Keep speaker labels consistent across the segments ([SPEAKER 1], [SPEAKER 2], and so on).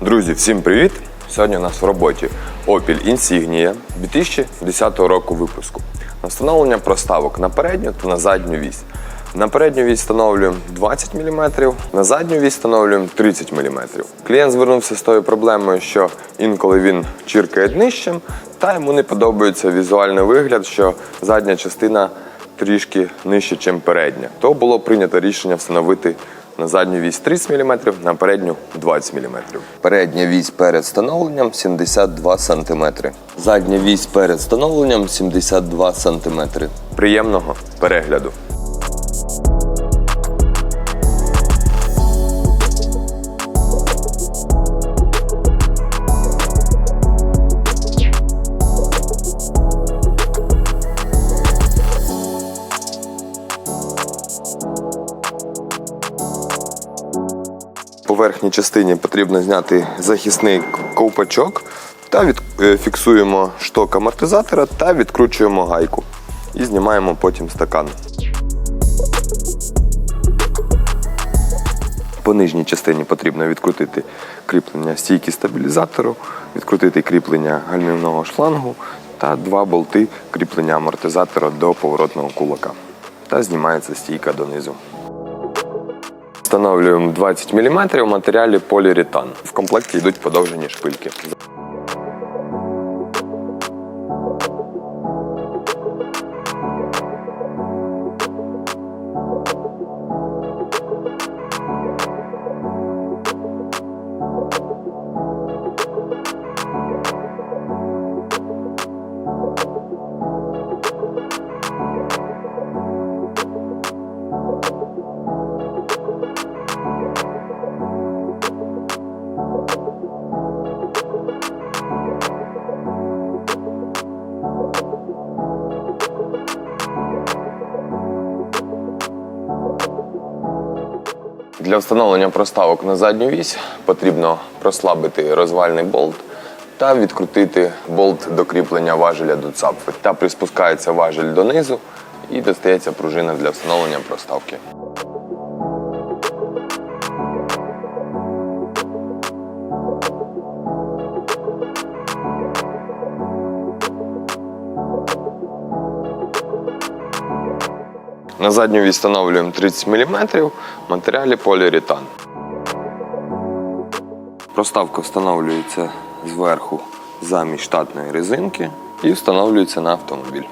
[SPEAKER 1] Друзі, всім привіт! Сьогодні у нас в роботі Opel Insignia 2010 року випуску. На встановлення проставок на передню та на задню вісь. На передню вісь встановлюємо 20 мм, на задню вісь встановлюємо 30 мм. Клієнт звернувся з тою проблемою, що інколи він чіркає днищем, та йому не подобається візуальний вигляд, що задня частина трішки нижче, ніж передня. То було прийнято рішення встановити на задню вісь 30 мм, на передню 20 мм. Передня вісь перед встановленням 72 см. Задня вісь перед встановленням 72 см. Приємного перегляду. По верхній частині потрібно зняти захисний ковпачок та від, е, фіксуємо шток амортизатора та відкручуємо гайку. І знімаємо потім стакан. По нижній частині потрібно відкрутити кріплення стійки стабілізатору, відкрутити кріплення гальмівного шлангу та два болти кріплення амортизатора до поворотного кулака. Та знімається стійка донизу. Встановлюємо 20 мм в матеріалі поліуретан. В комплекті йдуть подовжені шпильки. Для встановлення проставок на задню вісь потрібно прослабити розвальний болт та відкрутити болт до кріплення важеля до цапфи. Та приспускається важель донизу і достається пружина для встановлення проставки. На задню відстановлюємо 30 мм в матеріалі поліуретан. Проставка встановлюється зверху замість штатної резинки і встановлюється на автомобіль.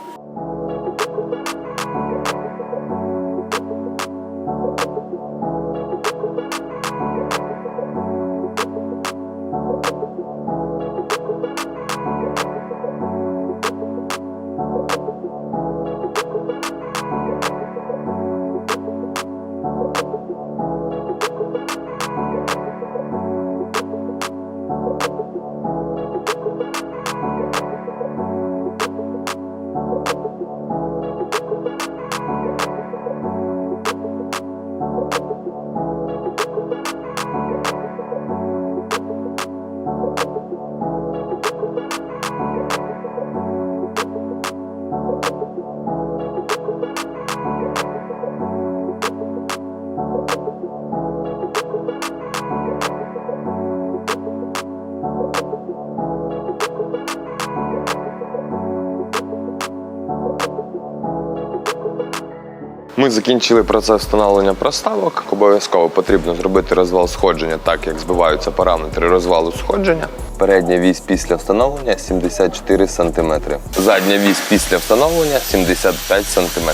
[SPEAKER 1] Ми закінчили процес встановлення проставок. Обов'язково потрібно зробити розвал сходження, так як збиваються параметри розвалу сходження. Передня вісь після встановлення 74 см. Задня вісь після встановлення 75 см.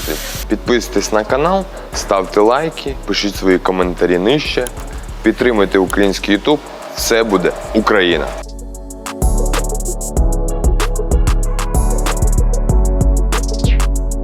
[SPEAKER 1] Підписуйтесь на канал, ставте лайки, пишіть свої коментарі нижче. Підтримуйте український YouTube. Все буде Україна!